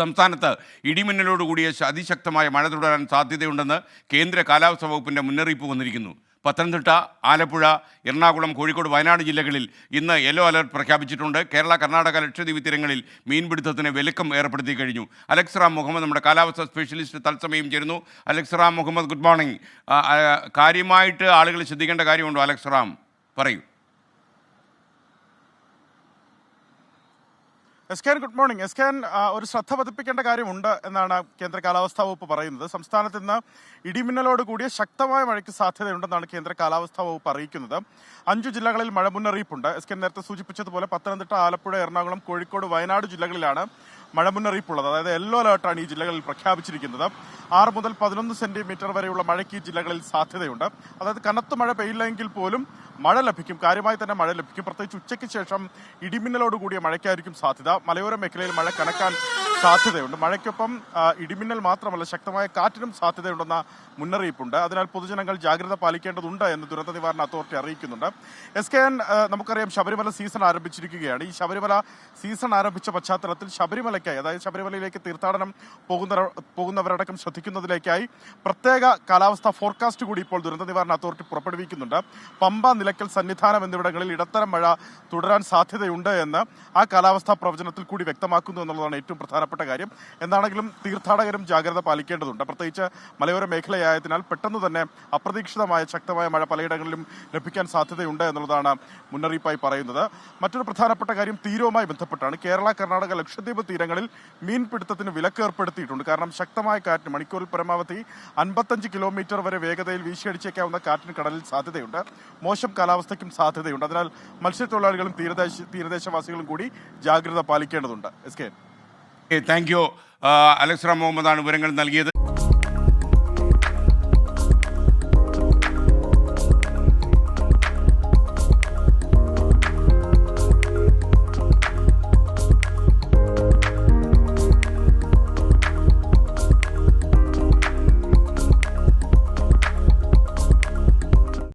സംസ്ഥാനത്ത് ഇടിമിന്നലോടുകൂടിയ അതിശക്തമായ മഴ തുടരാൻ സാധ്യതയുണ്ടെന്ന് കേന്ദ്ര കാലാവസ്ഥാ വകുപ്പിന്റെ മുന്നറിയിപ്പ് വന്നിരിക്കുന്നു. പത്തനംതിട്ട ആലപ്പുഴ എറണാകുളം കോഴിക്കോട് വയനാട് ജില്ലകളിൽ ഇന്ന് യെല്ലോ അലർട്ട് പ്രഖ്യാപിച്ചിട്ടുണ്ട്. കേരള കർണാടക ലക്ഷദ്വീപ് തീരങ്ങളിൽ മീൻപിടുത്തത്തിന് വിലക്കം ഏർപ്പെടുത്തി കഴിഞ്ഞു. അലക്സ് റാം മുഹമ്മദ് നമ്മുടെ കാലാവസ്ഥ സ്പെഷ്യലിസ്റ്റ് തത്സമയം ചേരുന്നു. Alex Ram Muhammad good morning. കാര്യമായിട്ട് ആളുകൾ ശ്രദ്ധിക്കേണ്ട കാര്യമുണ്ടോ അലക്സ് റാം പറയൂ. S K good morning. S K ഒരു ശ്രദ്ധ പതിപ്പിക്കേണ്ട കാര്യമുണ്ട് എന്നാണ് കേന്ദ്ര കാലാവസ്ഥാ വകുപ്പ് പറയുന്നത്. സംസ്ഥാനത്ത് ഇന്ന് ഇടിമിന്നലോട് കൂടിയ ശക്തമായ മഴയ്ക്ക് സാധ്യതയുണ്ടെന്നാണ് കേന്ദ്ര കാലാവസ്ഥാ വകുപ്പ് അറിയിക്കുന്നത്. അഞ്ചു ജില്ലകളിൽ മഴ മുന്നറിയിപ്പുണ്ട്. എസ് കെ നേരത്തെ സൂചിപ്പിച്ചതുപോലെ പത്തനംതിട്ട ആലപ്പുഴ എറണാകുളം കോഴിക്കോട് വയനാട് ജില്ലകളിലാണ് മഴ മുന്നറിയിപ്പുള്ളത് അതായത് യെല്ലോ അലേർട്ടാണ് ഈ ജില്ലകളിൽ പ്രഖ്യാപിച്ചിരിക്കുന്നത്. ആറ് മുതൽ പതിനൊന്ന് സെന്റിമീറ്റർ വരെയുള്ള മഴയ്ക്ക് ഈ ജില്ലകളിൽ സാധ്യതയുണ്ട്. അതായത് കനത്ത മഴ പെയ്യില്ലെങ്കിൽ പോലും മഴ ലഭിക്കും. കാര്യമായി തന്നെ മഴ ലഭിക്കും. പ്രത്യേകിച്ച് ഉച്ചയ്ക്ക് ശേഷം ഇടിമിന്നലോടുകൂടിയ മഴയ്ക്കായിരിക്കും സാധ്യത. മലയോര മേഖലയിൽ മഴ കനക്കാൻ സാധ്യതയുണ്ട്. മഴയ്ക്കൊപ്പം ഇടിമിന്നൽ മാത്രമല്ല ശക്തമായ കാറ്റിനും സാധ്യതയുണ്ടെന്ന മുന്നറിയിപ്പുണ്ട്. അതിനാൽ പൊതുജനങ്ങൾ ജാഗ്രത പാലിക്കേണ്ടതുണ്ട് എന്ന് ദുരന്ത നിവാരണ അതോറിറ്റി അറിയിക്കുന്നുണ്ട്. എസ് കെ എൻ നമുക്കറിയാം ശബരിമല സീസൺ ആരംഭിച്ചിരിക്കുകയാണ്. ഈ ശബരിമല സീസൺ ആരംഭിച്ച പശ്ചാത്തലത്തിൽ ശബരിമലയ്ക്കായി അതായത് ശബരിമലയിലേക്ക് തീർത്ഥാടനം പോകുന്ന പോകുന്നവരടക്കം ശ്രദ്ധിക്കുന്നതിലേക്കായി പ്രത്യേക കാലാവസ്ഥ ഫോർകാസ്റ്റ് കൂടി ഇപ്പോൾ ദുരന്ത നിവാരണ അതോറിറ്റി പുറപ്പെടുവിക്കുന്നുണ്ട്. പമ്പ നിലയ്ക്കൽ സന്നിധാനം എന്നിവിടങ്ങളിൽ ഇടത്തരം മഴ തുടരാൻ സാധ്യതയുണ്ട് എന്ന് ആ കാലാവസ്ഥാ പ്രവചനത്തിൽ കൂടി വ്യക്തമാക്കുന്നു എന്നുള്ളതാണ് ഏറ്റവും പ്രധാനപ്പെട്ട കാര്യം. എന്താണെങ്കിലും തീർത്ഥാടകരും ജാഗ്രത പാലിക്കേണ്ടതുണ്ട്. പ്രത്യേകിച്ച് മലയോര മേഖലയായതിനാൽ പെട്ടെന്ന് തന്നെ അപ്രതീക്ഷിതമായ ശക്തമായ മഴ പലയിടങ്ങളിലും ലഭിക്കാൻ സാധ്യതയുണ്ട് എന്നുള്ളതാണ് മുന്നറിയിപ്പായി പറയുന്നത്. മറ്റൊരു പ്രധാനപ്പെട്ട കാര്യം തീരവുമായി ബന്ധപ്പെട്ടാണ്. കേരള കർണാടക ലക്ഷദ്വീപ് തീരങ്ങളിൽ മീൻപിടുത്തത്തിന് വിലക്ക് ഏർപ്പെടുത്തിയിട്ടുണ്ട്. കാരണം ശക്തമായ കാറ്റ് മണിക്കൂറിൽ പരമാവധി അൻപത്തഞ്ച് കിലോമീറ്റർ വരെ വേഗതയിൽ വീശിയടിച്ചേക്കാവുന്ന കാറ്റിന് കടലിൽ സാധ്യതയുണ്ട്. മോശം കാലാവസ്ഥയ്ക്കും സാധ്യതയുണ്ട്. അതിനാൽ മത്സ്യത്തൊഴിലാളികളും തീരദേശ തീരദേശവാസികളും കൂടി ജാഗ്രത പാലിക്കേണ്ടതുണ്ട്. S K thank you Alex Ram മുഹമ്മദാണ് വിവരങ്ങൾ നൽകിയത്.